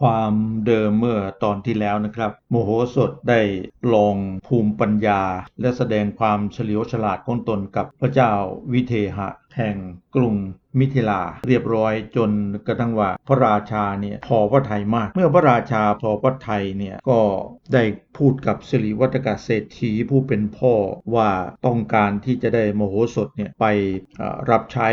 ความเดิมเมื่อตอนที่แล้วนะครับ โมโหสถได้ลองภูมิปัญญา และแสดงความเฉลียวฉลาดของตนกับพระเจ้าวิเทหะ แห่งกรุงมิถิลาเรียบร้อยจนกระทั่งว่าพระราชาเนี่ยพอพระไทยมาก เมื่อพระราชาพอพระไทยเนี่ยก็ได้พูดกับสิริวัฒกเศรษฐีผู้เป็นพ่อว่าต้องการที่จะได้โมโหสถเนี่ยไปรับใช้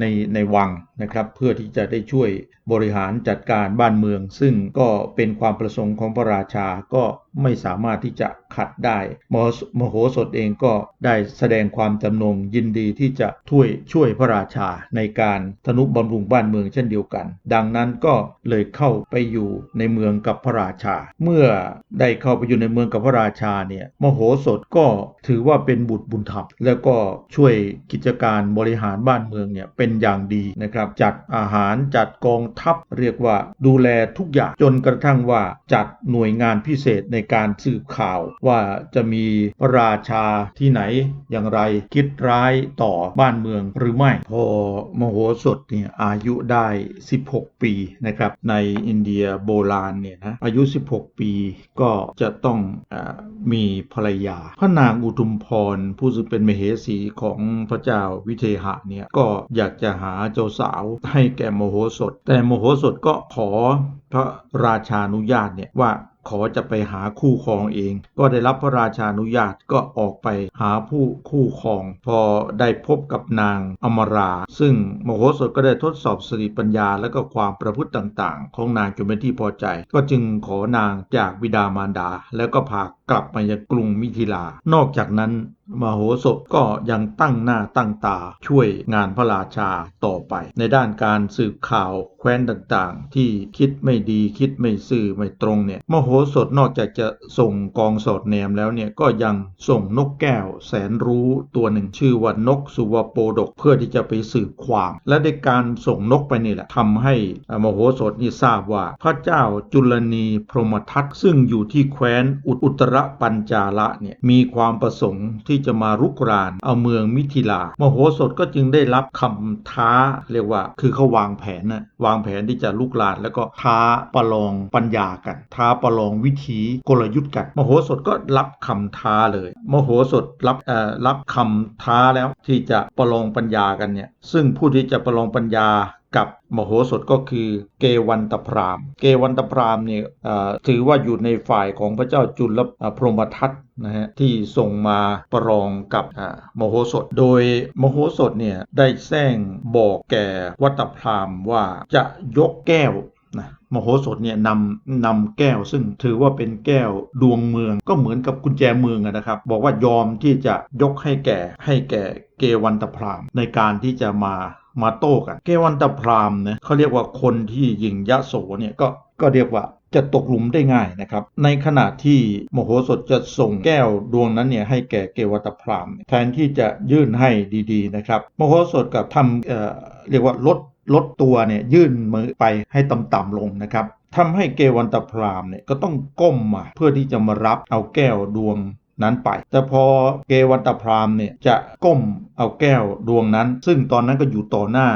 ในในวัง นะครับเพื่อที่จะได้ช่วยบริหารจัดการบ้านเมือง ซึ่งก็เป็นความประสงค์ของพระราชาก็ไม่สามารถที่จะขัดได้มโหมโหสถเองก็ได้แสดงความจำนงยินดีที่จะช่วยช่วยพระราชาในการทนุบำรุงบ้านเมืองเช่นเดียวกัน ดังนั้นก็เลยเข้าไปอยู่ในเมืองกับพระราชา เมื่อได้เข้าไปอยู่ในเมืองกับพระราชาเนี่ยมโหสถก็ถือว่าเป็นบุตรบุญธรรมแล้วก็ช่วยกิจการบริหารบ้านเมืองเนี่ยเป็นอย่างดีนะครับจัดอาหารจัดกองทัพเรียกว่าดูแลทุกอย่างจนกระทั่งว่าจัดหน่วยงานพิเศษในการสืบข่าวว่าจะมีพระราชาที่ไหนอย่างไรคิดร้ายต่อบ้านเมืองหรือไม่ พอมโหสถเนี่ยอายุได้ 16 ปีนะครับในอินเดียโบราณเนี่ยนะอายุ 16 ปีก็จะต้องอมีภรรยา พระนางอุทุมพรผู้ซึ่งเป็นมเหสีของพระเจ้าวิเทหะเนี่ยก็อยากจะหาเจ้าสาวให้แก่โมโหสถ แต่โมโหสถก็ขอพระราชานุญาตเนี่ยว่าขอจะไปหาคู่ครองเอง ก็ได้รับพระราชานุญาตก็ออกไปหาผู้คู่ครอง พอได้พบกับนางอมรา ซึ่งมโหสถก็ได้ทดสอบสติปัญญาและก็ความประพฤติต่างๆ ของนางจนเป็นที่พอใจ ก็จึงขอนางจากบิดามารดา แล้วก็พากลับมายังกรุงมิถิลา นอกจากนั้น มโหสถก็ยังตั้งหน้าตั้งตาช่วยงานพระราชาต่อไป ในด้านการสืบข่าวแคว้นต่างๆ ที่คิดไม่ดีคิดไม่ซื่อไม่ตรงเนี่ยมโหสถนอกจากจะส่งกองสอดแนมแล้วเนี่ยก็ยังส่งนกแก้วแสนรู้ตัวหนึ่งชื่อว่านกสุวโปดกเพื่อที่จะไปสืบความ และในการส่งนกไปนี่แหละทำให้มโหสถนี่ทราบว่าพระเจ้าจุลนีพรหมทัตซึ่งอยู่ที่แคว้นอุตรปัญจาละเนี่ยมีความประสงค์ที่จะมารุกราน เอาเมืองมิถิลามโหสถก็จึงได้รับคำท้าเรียกว่าคือเขาวางแผนนะวางแผนที่จะลุกราน แล้วก็ท้าประลองปัญญากัน ท้าประลองวิธีกลยุทธ์กัน มโหสถก็รับคำท้าเลย มโหสถรับเอ่อรับคำท้าแล้วที่จะประลองปัญญากันเนี่ยซึ่งผู้ที่จะประลองปัญญา กับมโหสถก็คือเกวันตพรามณ์เกวันตพรามณ์เนี่ยถือว่าอยู่ในฝ่ายของพระเจ้าจุลพรหมทัตนะฮะที่ส่งมาประลองกับมโหสถ โดยมโหสถเนี่ยได้แซงบอกแก่วัตพรามณ์ว่าจะยกแก้วนะมโหสถเนี่ยนำนำแก้วซึ่งถือว่าเป็นแก้วดวงเมืองก็เหมือนกับกุญแจเมืองนะครับ บอกว่ายอมที่จะยกให้แก่ให้แก่เกวันตพรามณ์ในการที่จะมา มาโต้กัน เกวันตพรามณ์เนี่ยเขาเรียกว่าคนที่ยิงยะโสเนี่ยก็ก็เรียกว่าจะตกหลุมได้ง่ายนะครับ ในขณะที่มโหสถจะส่งแก้วดวงนั้นเนี่ยให้แก่เกวัตพรามณ์ แทนที่จะยื่นให้ดีๆนะครับ มโหสถกับทำเอ่อเรียกว่าลดลดตัวเนี่ยยื่นมือไปให้ต่ำๆลงนะครับทำให้เกวันตพรามเนี่ยก็ต้องก้มมาเพื่อที่จะมารับเอาแก้วดวง นั้นไป แต่พอเกวันตพรามเนี่ยจะก้มเอาแก้วดวงนั้น ซึ่งตอนนั้นก็อยู่ต่อหน้า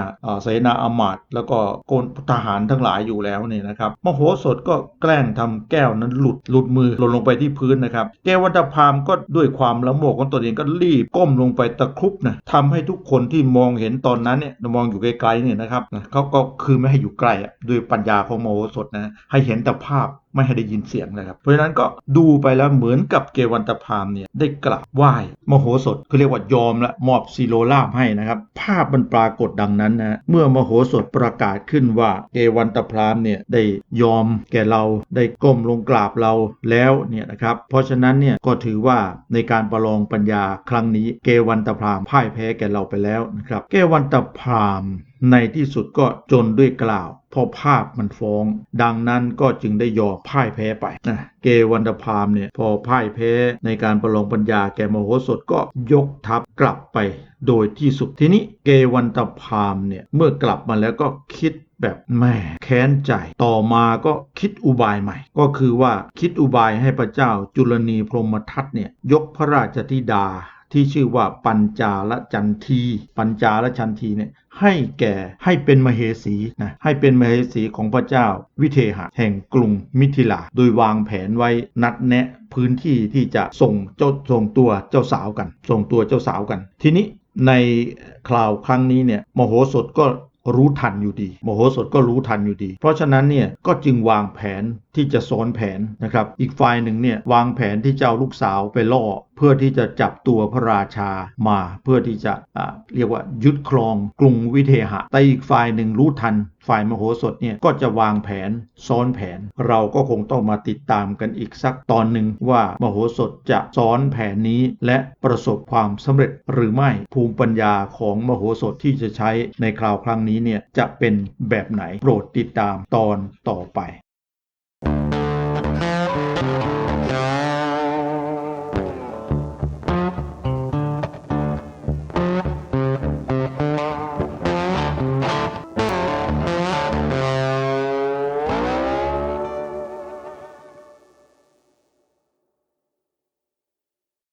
เสนาอมาตย์แล้วก็โกนทหารทั้งหลายอยู่แล้วเนี่ยนะครับมโหสถก็แกล้งทำแก้วนั้นหลุดหลุดมือหล่นลงไปที่พื้นนะครับเกวันตพรามก็ด้วยความละโมบของตนเองก็รีบก้มลงไปตะครุบนะทำให้ทุกคนที่มองเห็นตอนนั้นเนี่ยมองอยู่ไกลๆเนี่ยนะครับเขาก็คือไม่ให้อยู่ใกล้ด้วยปัญญาของมโหสถนะให้เห็นแต่ภาพ ไม่ให้ได้ยินเสียงนะครับ เพราะฉะนั้นก็ดูไปแล้วเหมือนกับเกวันตพามเนี่ยได้กราบไหว้มโหสถคือเรียกว่ายอมและมอบซีโรลาบให้นะครับ ภาพมันปรากฏดังนั้นนะเมื่อมโหสถประกาศขึ้นว่าเกวันตพรามเนี่ยได้ยอมแก่เราได้ก้มลงกราบเราแล้วเนี่ยนะครับเพราะฉะนั้นเนี่ยก็ถือว่าในการประลองปัญญาครั้งนี้เกวันตพรามพ่ายแพ้แก่เราไปแล้วนะครับ เกวันตพรามในที่สุดก็จนด้วยกล่าวเพราะภาพมันฟ้อง ดังนั้นก็จึงได้ยอมพ่ายแพ้ไปนะเกวันตพามเนี่ยพอพ่ายแพ้ในการประลองปัญญาแก่มโหสถก็ยกทัพกลับไป โดยที่สุดทีนี้เกวันตพามเนี่ยเมื่อกลับมาแล้วก็คิดแบบแม่แค้นใจต่อมาก็คิดอุบายใหม่ ก็คือว่าคิดอุบายให้พระเจ้าจุลนีพรหมทัตเนี่ยยกพระราชธิดา ที่ชื่อว่าปัญจาลจันที ปัญจาลจันทีเนี่ยให้แก่ให้เป็นมเหสีนะให้เป็นมเหสีของพระเจ้าวิเทหะแห่งกรุงมิถิลา โดยวางแผนไว้นัดแนะพื้นที่ที่จะส่งเจ้าส่งตัวเจ้าสาวกัน ส่งตัวเจ้าสาวกัน ทีนี้ในคราวครั้งนี้เนี่ยมโหสถก็ รู้ทันอยู่ดีมโหสถก็รู้ทันอยู่ดี เพราะฉะนั้นเนี่ยก็จึงวางแผนที่จะซ้อนแผนนะครับอีกฝ่ายหนึ่งเนี่ยวางแผนที่จะเอาลูกสาวไปล่อ เพื่อที่จะจับตัวพระราชามา เพื่อที่จะอ่าเรียกว่ายึดครองกรุงวิเทหะแต่อีกฝ่ายหนึ่งรู้ทัน ฝ่ายมโหสถเนี่ยก็จะวางแผนซ้อนแผน เราก็คงต้องมาติดตามกันอีกสักตอนหนึ่งว่ามโหสถจะซ้อนแผนนี้ และประสบความสำเร็จหรือไม่ภูมิปัญญาของมโหสถที่จะใช้ในคราวครั้งนี้เนี่ยจะเป็นแบบไหนโปรดติดตามตอนต่อไป